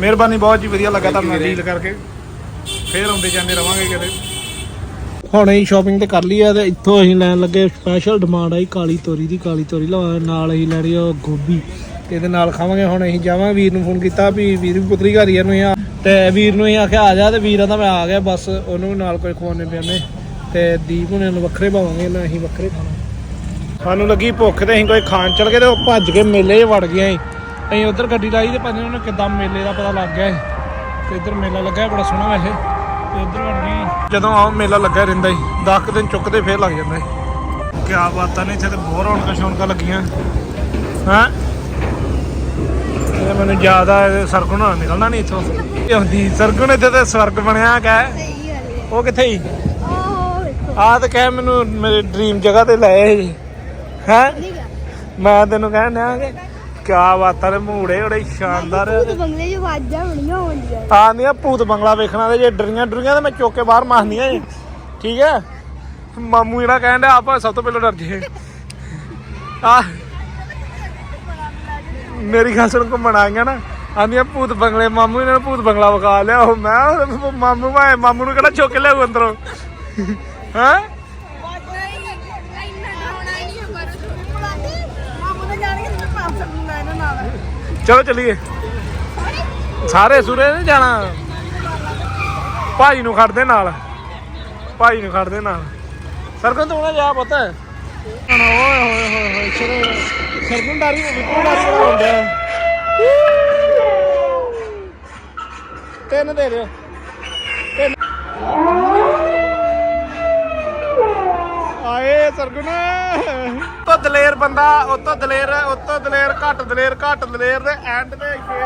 S1: ਮਿਹਰਬਾਨੀ ਬਹੁਤ ਜੀ ਵਧੀਆ ਲੱਗਾ ਤੁਹਾਨੂੰ ਡੀਲ ਕਰਕੇ। ਫੇਰ ਆਉਂਦੇ ਜਾਂਦੇ ਰਵਾਂਗੇ ਕਿਤੇ। ਹੁਣ ਅਸੀਂ ਸ਼ਾਪਿੰਗ ਤੇ ਕਰ ਲਈ ਆ ਤੇ ਇੱਥੋਂ ਅਸੀਂ ਲੈਣ ਲੱਗੇ ਸਪੈਸ਼ਲ ਡਿਮਾਂਡ ਆਈ ਕਾਲੀ ਤੋਰੀ ਦੀ ਕਾਲੀ ਤੋਰੀ ਲਵਾ ਨਾਲ ਅਸੀਂ ਲੈਣੀ ਆ ਗੋਭੀ। ਤੇ ਇਹਦੇ ਨਾਲ ਖਾਵਾਂਗੇ ਹੁਣ ਅਸੀਂ ਜਾਵਾਂ ਵੀਰ ਨੂੰ ਫੋਨ ਕੀਤਾ ਵੀ ਵੀਰ ਵੀ ਪੁੱਤਰੀ ਘਰ ਹੀ ਆ ਨੂੰ ਆ। ਤੇ ਵੀਰ ਨੂੰ ਅਸੀਂ ਆਖਿਆ ਆ ਜਾ ਤੇ ਵੀਰਾਂ ਦਾ ਮੈਂ ਆ ਗਿਆ ਬਸ ਉਹਨੂੰ ਵੀ ਨਾਲ ਕੋਈ ਖਵਾਉਣੇ ਪਿਆਨੇ ਤੇ ਦੀਪ ਹੁਣੇ ਨੂੰ ਵੱਖਰੇ ਪਾਵਾਂਗੇ ਨਾ ਅਸੀਂ ਵੱਖਰੇ ਖਾਣਾ। ਸਾਨੂੰ ਲੱਗੀ ਭੁੱਖ ਤੇ ਅਸੀਂ ਕੋਈ ਖਾਣ ਚਲ ਗਏ ਤੇ ਉਹ ਭੱਜ ਕੇ ਮੇਲੇ 'ਚ ਵੜ ਗਏ ਅਸੀਂ। ਅਸੀਂ ਉਧਰ ਗੱਡੀ ਲਾਈ ਤੇ ਪੰਜ ਉਹਨੂੰ ਕਿੱਦਾਂ ਮੇਲੇ ਦਾ ਪਤਾ ਲੱਗ ਗਿਆ ਸੀ। ਤੇ ਇੱਧਰ ਮੇਲਾ ਲੱਗਾ ਬੜਾ ਸੋਹਣਾ ਵੈਸੇ। ਤੇ ਉੱਧਰ ਵੜ ਗਏ ਜਦੋਂ ਆਹ ਮੇਲਾ ਲੱਗਾ ਰਹਿੰਦਾ ਸੀ 10 ਦਿਨ ਚੁੱਕਦੇ ਫੇਰ ਲੱਗ ਜਾਂਦਾ ਸੀ। ਕਿਆ ਬਾਤਾਂ ਨੇ ਇੱਥੇ ਤੇ ਬਹੁਤ ਰੌਣਕਾਂ ਸ਼ੌਣਕਾਂ ਲੱਗੀਆਂ। ਹਾਂ? ਇਹ ਮੈਨੂੰ ਇਹ ਸਰਗੁਣ ਨਾਲ ਨਿਕਲਣਾ ਨਹੀਂ ਇੱਥੋਂ। ਇਹ ਹੁੰਦੀ ਸਰਗੁਣ ਇੱਥੇ ਤੇ ਸਵਰਗ ਬਣਿਆ ਕਹਿ। ਉਹ ਕਿੱਥੇ ਹੀ ਆ ਤਾਂ ਕਹਿ ਮੈਨੂੰ ਮੇਰੇ ਡ੍ਰੀਮ ਜਗ੍ਹਾ ਤੇ ਲੈ ਹੈ? ਮੈਂ ਤੈਨੂੰ ਕਹਿਣ ਡਿਆ ਕਿ ਕਿਆ ਬਾਤਾਂ ਨੇ ਮੂੜੇ ਬੜੇ ਸ਼ਾਨਦਾਰ।
S7: ਭੂਤ ਬੰਗਲੇ 'ਚ ਆਵਾਜ਼ਾਂ ਬੜੀਆਂ ਆਉਂਦੀਆਂ।
S1: ਆਂਦੀਆਂ ਭੂਤ ਬੰਗਲਾ ਵੇਖਣਾ ਤੇ ਜੇ ਡਰੀਆਂ ਡਰੀਆਂ ਤੇ ਮੈਂ ਚੁੱਕ ਕੇ ਬਾਹਰ ਮਾਰਨੀਆਂ ਏ ਠੀਕ ਹੈ? ਮਾਮੂ ਜਿਹੜਾ ਕਹਿਣ ਡਿਆ ਆਪਾਂ ਸਭ ਤੋਂ ਪਹਿਲਾਂ ਡਰ ਜੇ ਆ ਮੇਰੀ ਗੱਲ ਸੁਣ ਘੁੰਮਣ ਆ ਗਿਆ ਨਾ। ਆਂਦੀਆਂ ਭੂਤ ਬੰਗਲੇ ਮਾਮੂ ਇਹਨਾਂ ਨੂੰ ਭੂਤ ਬੰਗਲਾ ਵਿਖਾ ਲਿਆ ਉਹ ਮੈਂ ਮਾਮੂ ਮੈਂ ਮਾਮੂ ਨੂੰ ਕਿਹੜਾ ਚੁੱਕ ਕੇ ਲਿਆਉ ਅੰਦਰੋਂ। ਹਾਂ
S4: ਮਾਮੂ ਨੇ ਜਾਣ ਕੇ ਤੇ ਪਾਸ ਕਰਨਾ ਇਹਨਾਂ ਨਾਲ
S1: ਚਲੋ ਚੱਲੀਏ। ਸਾਰੇ ਸੁਰੇ ਨਹੀਂ ਜਾਣਾ? ਭਾਈ ਨੂੰ ਖੜਦੇ ਨਾਲ। ਭਾਈ ਨੂੰ ਖੜਦੇ ਨਾਲ। ਸਰਗੁਣ ਤੂੰ ਨਾ ਜਾ ਪੁੱਤ। ਹੁਣ ਓਏ ਹੋਏ ਹੋਏ ਹੋਏ ਚਲੋ ਸਰਗੁਣ ਡਾਰੀ ਵਿਕੂ ਡਾਰੀ ਹੋਉਂਦਾ ਤਿੰਨ ਦੇ ਦਿਓ। ਸਰਗੁਣ ਤੋਂ ਦਲੇਰ ਬੰਦਾ ਉਹ ਤੋਂ ਦਲੇਰ ਉਹ ਤੋਂ ਦਲੇਰ ਘੱਟ ਦਲੇਰ ਘੱਟ ਦਲੇਰ ਦੇ ਐਂਡ ਤੇ ਸ਼ੇਰ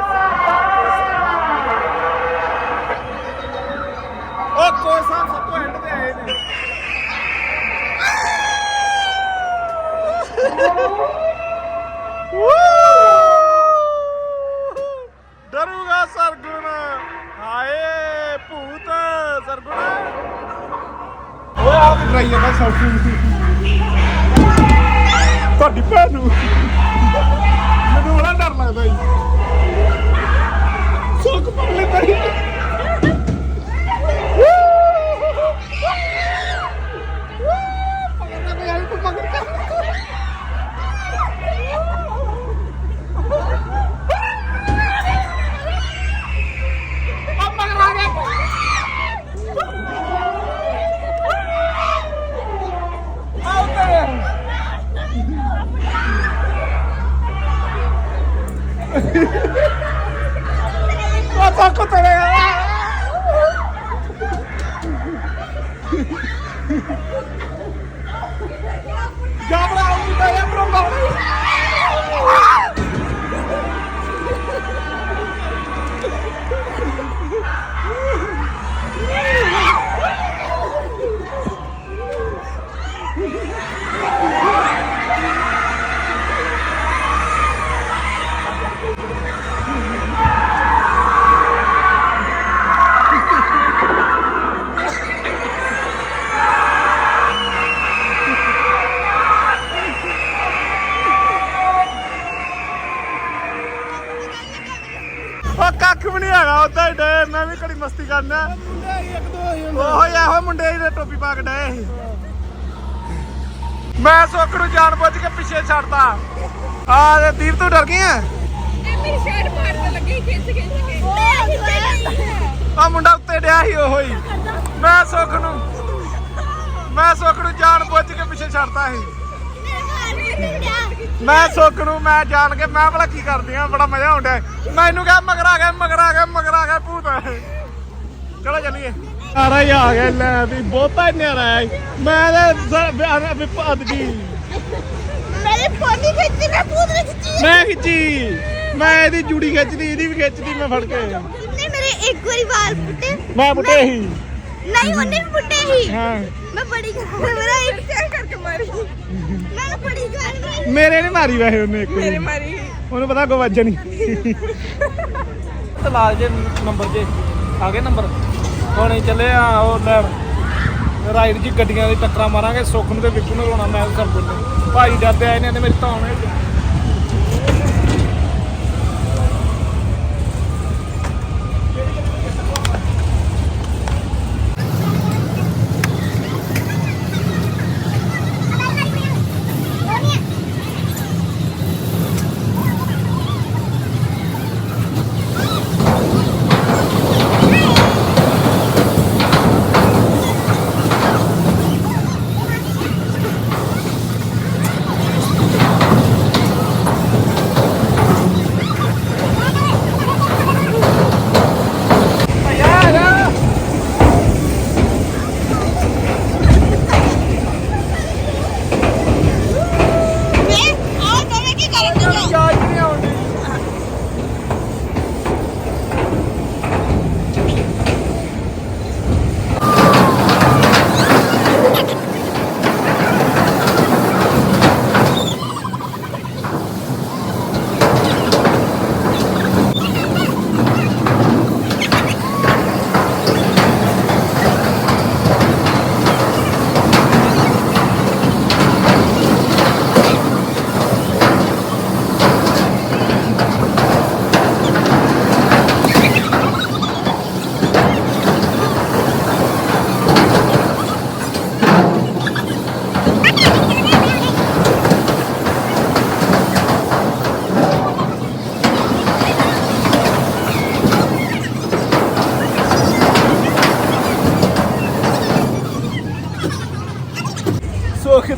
S1: ਉਹ ਸਾਹਿਬ ਸਭ ਤੋਂ ਐਂਡ ਤੇ ਆਏ ਨੇ। ਡਰੂਗਾ ਸਰਗੁਣ। ਹਾਏ ਭੂਤ ਸਰਗੁਣ। ਓਏ ਆਪ ਟਰਾਈ ਜਾਂਦਾ ਸੌਕੀ ਤੁਹਾਡੀ ਭੈਣ ਨੂੰ। ਮੈਨੂੰ ਬੜਾ ਡਰ ਲੱਗਦਾ ਜੀ। ਸੁੱਕ ਪੜ ਲੈਂਦਾ ਜੀ। ਉਹ ਤੱਕ ਤੇਰੇ ਜਾ ਬੜਾ ਉਹ ਮੁੰਡਾ ਇਹ ਬਰੰਬਾ ਉਹ ਹੀ ਮੈਂ ਵੀ ਘੜੀ ਮਸਤੀ ਕਰਨਾ। ਉਹੋ ਹੀ ਇਹੋ ਮੁੰਡੇ ਜਿਹੜੇ ਟੋਪੀ ਪਾ ਕੇ ਡਏ ਸੀ। ਮੈਂ ਸੁੱਖ ਨੂੰ ਜਾਣ ਬੁੱਝ ਕੇ ਪਿੱਛੇ ਛੱਡਤਾ। ਆ ਤੇ ਦੀਪ ਤੂੰ ਡਰ ਗਈ ਆ
S4: ਮੇਰੀ ਸ਼ਰਟ ਮਾਰਨ ਲੱਗੀ ਖਿੱਚ ਖਿੱਚ ਕੇ
S1: ਆ ਮੁੰਡਾ ਉੱਤੇ ਡਿਆ ਸੀ ਉਹੋ ਹੀ ਮੈਂ ਸੁੱਖ ਨੂੰ ਮੈਂ ਸੁੱਖ ਨੂੰ ਜਾਣ ਬੁੱਝ ਕੇ ਪਿੱਛੇ ਛੱਡਤਾ ਸੀ। ਮੈਂ ਸੁੱਖ ਨੂੰ ਮੈਂ ਜਾਣ ਕੇ ਮੈਂ ਭਲਾ ਕੀ ਕਰਦੀ ਆ? ਬੜਾ ਮਜ਼ਾ ਆਉਂਦਾ ਮੈਨੂੰ ਕਿਹਾ ਮਗਰ ਆ ਗਿਆ ਮਗਰ ਆ ਗਿਆ ਮਗਰ ਆ ਗਿਆ ਭੂਤ ਚਲੋ ਚੱਲੀਏ। ਸਾਰਾ ਹੀ ਆ ਗਿਆ ਲੈ ਵੀ ਬਹੁਤਾ ਨਿਆਰਾ ਹੈ। ਮੈਂ ਤੇ ਵੀ ਭੱਜ ਗਈ।
S4: ਮੇਰੇ ਪੋਨੀ ਖਿੱਚੀ ਮੈਂ ਪੂਤ ਨੇ ਖਿੱਚੀ।
S1: ਮੈਂ ਖਿੱਚੀ। ਮੈਂ ਇਹਦੀ ਜੂੜੀ ਖਿੱਚਦੀ ਇਹਦੀ ਵੀ ਖਿੱਚਦੀ ਮੈਂ ਫੜ ਕੇ।
S4: ਨੇ ਮੇਰੇ ਇੱਕ ਵਾਰੀ ਵਾਲ ਪੁੱਟੇ।
S1: ਮੈਂ ਪੁੱਟੇ ਸੀ।
S4: ਨਹੀਂ ਉਹਨੇ ਵੀ ਪੁੱਟੇ ਸੀ।
S1: ਹਾਂ।
S4: ਮੈਂ ਬੜੀ ਗੱਲ ਮੇਰਾ ਇੱਕ ਚੈੱਕ ਕਰਕੇ ਮਾਰੀ ਮੈਂ ਬੜੀ ਗੱਲ ਨਹੀਂ
S1: ਮੇਰੇ ਨੇ ਮਾਰੀ ਵੈਸੇ ਉਹਨੇ ਇੱਕ ਮੇਰੇ
S4: ਮਾਰੀ।
S1: ਉਹਨੂੰ ਪਤਾ ਕੋ ਵੱਜਣੀ ਤਲਾਲ ਜੇ ਨੰਬਰ ਜੇ। ਆ ਗਏ ਨੰਬਰ। ਹੁਣ ਚੱਲੇ ਆ ਉਹ ਲੈਣ ਰਾਈਡ ਜੀ ਗੱਡੀਆਂ ਦੀ ਟੱਕਰਾਂ ਮਾਰਾਂਗੇ। ਸੁੱਖ ਨੂੰ ਤੇ ਵਿਕੂ ਨੂੰ ਲਾਉਣਾ ਮੈਂ ਕਰ ਦਿੰਦੇ ਭਾਈ ਡਰਦੇ ਆਏ ਨੇ ਇਹਨੇ ਮੇਰੀ ਧੌਣ ਹੈ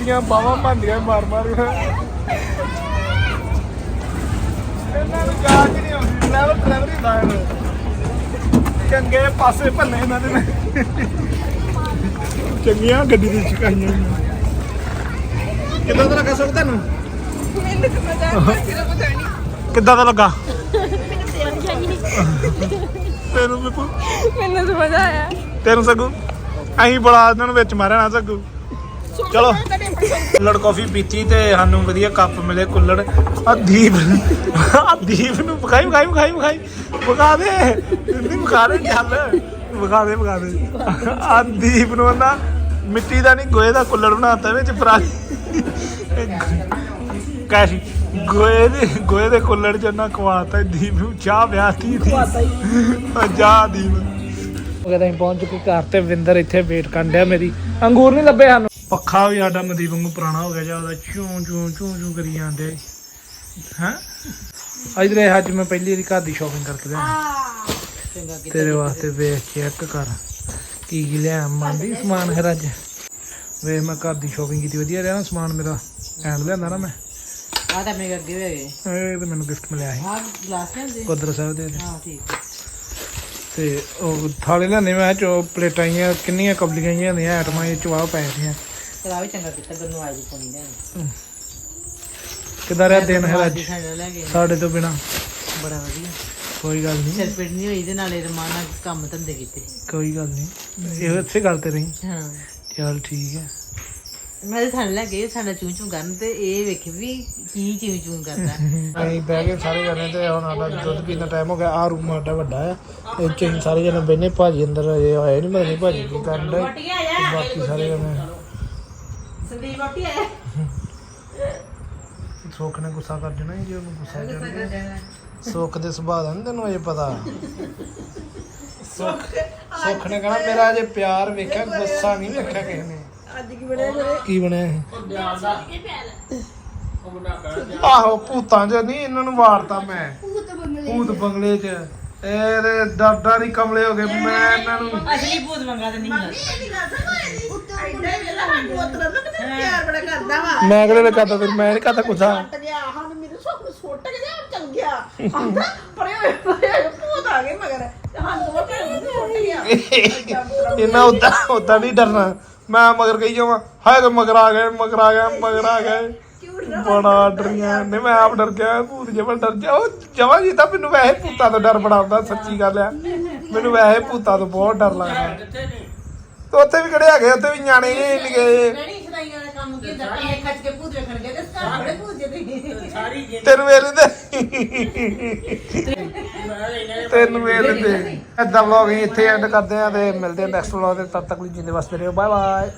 S1: ਦੀਆਂ ਬਾਵਾਂ ਮੰਦੀਆਂ ਮਾਰ ਮਾਰ ਇਹਨਾਂ ਨੂੰ ਜਾਚ ਨਹੀਂ ਆਉਂਦੀ। ਲੈਵਲ ਡਰਾਈਵਰ ਹੀ ਲਾਇਆ ਚੰਗੇ ਪਾਸੇ ਭੰਨੇ ਇਹਨਾਂ ਦੇ ਚੰਗੀਆਂ ਗੱਡੀ ਦੀ ਚਕਾਈਆਂ ਕਿੱਦਾਂ ਦਾ ਲੱਗਾ ਸੁੱਖ ਤੁਹਾਨੂੰ? ਕਿੱਦਾਂ ਦਾ ਲੱਗਾ? ਤੈਨੂੰ ਵੀ ਪੁ-
S4: ਮੈਨੂੰ ਸਮਝ ਆਇਆ
S1: ਤੈਨੂੰ ਸਗੂ ਅਸੀਂ ਬੜਾ ਇਹਨਾਂ ਨੂੰ ਵਿੱਚ ਮਾਰਿਆ ਨਾ ਸਗੂ। ਚਲੋ। ਕੁੱਲੜ ਕਾਫੀ ਪੀਤੀ ਤੇ ਸਾਨੂੰ ਵਧੀਆ ਕੱਪ ਮਿਲੇ ਕੁੱਲੜ। ਆ ਦੀਪ ਆ ਦੀਪ ਨੂੰ ਵਿਖਾਈ ਵਿਖਾਈ ਵਿਖਾਈ ਵਿਖਾਈ। ਵਿਖਾ ਦੇ। ਨਹੀਂ ਵਿਖਾ ਦੇ ਚੱਲ ਵਿਖਾ ਦੇ ਵਿਖਾ ਦੇ। ਆ ਦੀਪ ਨੂੰ ਨਾ ਮਿੱਟੀ ਦਾ ਨਹੀਂ ਗੋਏ ਦਾ ਕੁੱਲੜ ਬਣਾਤਾ ਵਿੱਚ ਪਰਾ ਕਾਸ਼ੀ ਗੋਏ ਦੇ ਗੋਏ ਦੇ ਕੁੱਲੜ ਚ ਨਾ ਖਵਾਤਾ ਦੀਪ ਨੂੰ ਚਾਹ ਵਿਆਹਤੀ ਸੀ ਆ ਜਾ ਦੀਪ। ਉਹ ਕਹਿੰਦਾ ਪਹੁੰਚ ਚੁੱਕੇ ਘਰ ਤੇ ਵਿੰਦਰ ਇੱਥੇ ਵੇਟ ਕਰਨ ਡਿਆ ਮੇਰੀ। ਅੰਗੂਰ ਨਹੀਂ ਲੱਭੇ ਸਾਨੂੰ। ਪੱਖਾ ਵੀ ਸਾਡਾ ਮਦੀਪ ਵਾਂਗੂ ਪੁਰਾਣਾ ਹੋ ਗਿਆ ਜਾਂ ਉਹਦਾ ਚੂੰ ਚੂੰ ਚੂੰ ਚੂੰ ਕਰੀ ਜਾਂਦੇ। ਹਾਂ? ਦੇ ਅੱਜ ਮੈਂ ਪਹਿਲੀ ਵਾਰੀ ਘਰ ਦੀ ਸ਼ਾਪਿੰਗ ਕਰਕੇ ਲਿਆ ਤੇਰੇ ਵਾਸਤੇ ਵੇਖ ਚੈੱਕ ਕਰ ਕੀ ਕੀ ਲਿਆ ਮੰਦੀ ਸਮਾਨ ਹੈ ਅੱਜ? ਵੇਖ ਮੈਂ ਘਰ ਦੀ ਸ਼ਾਪਿੰਗ ਕੀਤੀ ਵਧੀਆ ਰਿਹਾ ਨਾ ਸਮਾਨ ਮੇਰਾ। ਐਂਡ ਲਿਆਂਦਾ ਨਾ ਮੈਂ।
S2: ਆ ਤਾਂ ਮੇਰੇ ਅੱਗੇ ਵੀ ਹੈਗੇ।
S1: ਇਹ ਤੇ ਮੈਨੂੰ ਗਿਫਟ ਮਿਲਿਆ ਸੀ।
S2: ਆ ਗਲਾਸ
S1: ਕੁਦਰ ਸਾਹਿਬ ਦੇ।
S2: ਹਾਂ ਠੀਕ।
S1: ਤੇ ਉਹ ਥਾਲੇ ਲਿਆਂਦੇ ਮੈਂ ਚੋ ਪਲੇਟਾਂ ਆਈਆਂ ਕਿੰਨੀਆਂ ਕਬਲੀਆਂ ਆਈਆਂ ਨੇ ਆਈਟਮਾਂ ਇਹ ਚਵਾ ਪੈ ਰਹੀਆਂ
S2: ਚਲ ਆ ਵੀ ਚੰਗਾ ਕੀਤਾ ਗੰਨੂ ਆਈ ਦੀ ਪੋਣੀ ਲੈਣ।
S1: ਕਿਦਾਂ ਰਿਹਾ ਦਿਨ ਹੈ ਅੱਜ?
S2: ਸਾਡੇ ਲੈ ਗਏ
S1: ਸਾਡੇ ਤੋਂ ਬਿਨਾ?
S2: ਬੜਾ ਵਧੀਆ।
S1: ਕੋਈ ਗੱਲ ਨਹੀਂ।
S2: ਸਿਰ ਪੀੜ ਨਹੀਂ ਹੋਈ ਤੇ ਨਾਲੇ ਰਮਾਨ ਨਾਲ ਕੰਮ ਧੰਦੇ ਕੀਤੇ।
S1: ਕੋਈ ਗੱਲ ਨਹੀਂ। ਇਹ ਇੱਥੇ ਗੱਲ ਤੇ ਰਹੀ।
S2: ਹਾਂ।
S1: ਚਲ ਠੀਕ ਹੈ।
S2: ਮੈਂ ਤੇ ਥਣ ਲੈ ਗਏ ਸਾਡਾ ਚੂੰ ਚੂੰ ਕਰਨ ਤੇ ਇਹ ਵੇਖੇ ਵੀ ਕੀ ਚੂੰ ਚੂੰ ਕਰਦਾ।
S1: ਅਸੀਂ ਬਹਿ ਕੇ ਸਾਰੇ ਜਣੇ ਤੇ ਹੁਣ ਸਾਡਾ ਦੁੱਧ ਪੀਣ ਦਾ ਟਾਈਮ ਹੋ ਗਿਆ। ਆ ਰੂਮ ਸਾਡਾ ਵੱਡਾ ਆ ਅਸੀਂ ਸਾਰੇ ਜਣੇ ਬੈਨੇ ਭਾਜੀ ਅੰਦਰ ਅਜੇ ਹੋਏ ਨਹੀਂ ਨਹੀਂ ਭਾਜੀ ਕੀ ਕਰਨ ਦੇ ਬਾਕੀ ਸਾਰੇ ਜਣੇ
S2: ਸੰਦੀਪ ਰੋਟੀ ਆਇਆ
S1: ਸੋਖ ਨੇ ਗੁੱਸਾ ਕਰ ਦੇਣਾ ਜੀ ਉਹਨੂੰ ਗੁੱਸਾ ਕਰ ਸੁੱਖ ਦੇ ਸੁਭਾਅ ਦਾ ਨੀ ਤੈਨੂੰ ਅਜੇ ਪਤਾ। ਸੁੱਖ ਸੁੱਖ ਨੇ ਕਹਣਾ ਮੇਰਾ ਅਜੇ ਪਿਆਰ ਵੇਖਿਆ ਗੁੱਸਾ ਨਹੀਂ ਵੇਖਿਆ ਕਿਸੇ ਨੇ।
S4: ਅੱਜ ਕੀ ਬਣਿਆ ਮੇਰੇ
S1: ਕੀ ਬਣਿਆ ਇਹ? ਆਹੋ ਭੂਤਾਂ 'ਚ ਨਹੀਂ ਇਹਨਾਂ ਨੂੰ ਵਾਰਤਾ ਮੈਂ। ਭੂਤ ਬੰਗਲੇ 'ਚ। ਇਹ ਤੇ ਡਰਦਾ ਨਹੀਂ ਕਮਲੇ ਹੋ ਗਏ ਮੈਂ ਇਹਨਾਂ ਨੂੰ
S2: ਅਸਲੀ ਭੂਤ ਮੰਗਾ ਤੇ ਨਹੀਂ ਹੈ
S4: ਐਡਾ ਹੀ ਵੇਲਾ ਸਾਨੂੰ ਉਤਰ ਨਾ ਕਿਤੇ ਪਿਆਰ ਬੜਾ ਕਰਦਾ ਵਾ।
S1: ਮੈਂ ਕਿਹੜੇ ਵੇ ਕਰਦਾ ਫਿਰ ਮੈਂ ਨਹੀਂ ਕਰਦਾ ਕੁਛਾ।
S4: ਗਿਆ ਹਨ ਮੇਰੇ ਸੁੱਖ ਸੁੱਟ ਕੇ ਜਾ ਚੱਲ ਗਿਆ ਆਂਦਾ ਪਰੇ ਹੋਏ ਪਰੇ ਹੋਏ ਭੂਤ ਆ ਗਏ ਮਗਰ। ਤੇ ਹਾਂ ਦੋ ਟਾਈਮ ਸੁੱਟ ਗਿਆ
S1: ਇਹਨਾਂ ਉਦਾਂ ਉਦਾਂ ਨਹੀਂ ਡਰਨਾ। ਮੈਂ ਮਗਰ ਕਹੀ ਜਾਵਾਂ ਹਾਏ ਤੇ ਮਗਰ ਆ ਗਏ ਮਗਰ ਆ ਗਏ ਮਗਰ ਆ ਗਏ ਬੜਾ ਡਰੀਆਂ। ਨੇ ਮੈਂ ਆਪ ਡਰ ਗਿਆ ਭੂਤ ਜਿਹਾ ਡਰ ਜਾ ਉਹ ਜਮਾ ਜੀ ਤਾਂ ਮੈਨੂੰ ਵੈਸੇ ਭੂਤਾਂ ਤੋਂ ਡਰ ਬੜਾ ਆਉਂਦਾ ਸੱਚੀ ਗੱਲ ਆ। ਮੈਨੂੰ ਵੈਸੇ ਭੂਤਾਂ ਤੋਂ ਬਹੁਤ ਡਰ ਲੱਗਦਾ।
S8: ਨਹੀਂ।
S1: ਤੇ ਉੱਥੇ ਵੀ ਕਿਹੜੇ ਹੈਗੇ? ਉੱਥੇ ਵੀ ਨਿਆਣੇ ਨਿਕੇ
S2: ਨਹੀਂ ਸਦਾਈਆਂ ਦਾ ਕੰਮ ਕੀ ਇਹ ਖੱਜ ਕੇ ਭੂਤ ਵੇਖਣ ਗਏ ਤੇ ਬੜੇ ਭੂਤ ਜਿਹੇ
S8: ਸਾਰੀ ਜਿੰਦਗੀ
S1: ਤੈਨੂੰ ਵੇਲੇ ਤੇ ਤੈਨੂੰ ਵੇਲੇ ਤੇ ਇਦਾਂ ਵਲੌਗ ਇੱਥੇ ਐਂਡ ਕਰਦੇ ਆ ਤੇ ਮਿਲਦੇ ਆ ਨੈਕਸਟ ਵਲੌਗ ਤੇ। ਤਦ ਤੱਕ ਲਈ ਜਿੰਦੇ ਵਾਸਤੇ ਰਹੋ। Bye bye